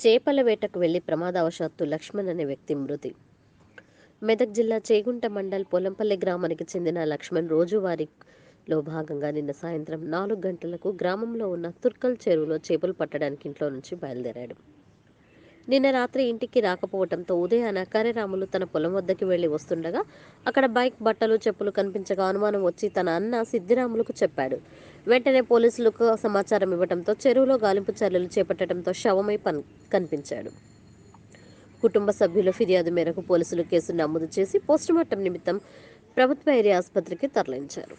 చేపల వేటకు వెళ్ళి ప్రమాదవశాత్తు లక్ష్మణ్ అనే వ్యక్తి మృతి. మెదక్ జిల్లా చేగుంట మండల్ పొలంపల్లి గ్రామానికి చెందిన లక్ష్మణ్ రోజువారీలో భాగంగా నిన్న సాయంత్రం నాలుగు గంటలకు గ్రామంలో ఉన్న తుర్కల్ చెరువులో చేపలు పట్టడానికి ఇంట్లో నుంచి బయలుదేరాడు. నిన్న రాత్రి ఇంటికి రాకపోవడంతో ఉదయాన కర్రెరాములు తన పొలం వద్దకి వెళ్ళి వస్తుండగా అక్కడ బైక్ బట్టలు చెప్పులు కనిపించగా అనుమానం వచ్చి తన అన్న సిద్ధిరాములకు చెప్పాడు. వెంటనే పోలీసులకు సమాచారం ఇవ్వడంతో చెరువులో గాలింపు చర్యలు చేపట్టడంతో శవమై పన్ కనిపించాడు. కుటుంబ సభ్యుల ఫిర్యాదు మేరకు పోలీసులు కేసు నమోదు చేసి పోస్టుమార్టం నిమిత్తం ప్రభుత్వ ఏరియా ఆసుపత్రికి తరలించారు.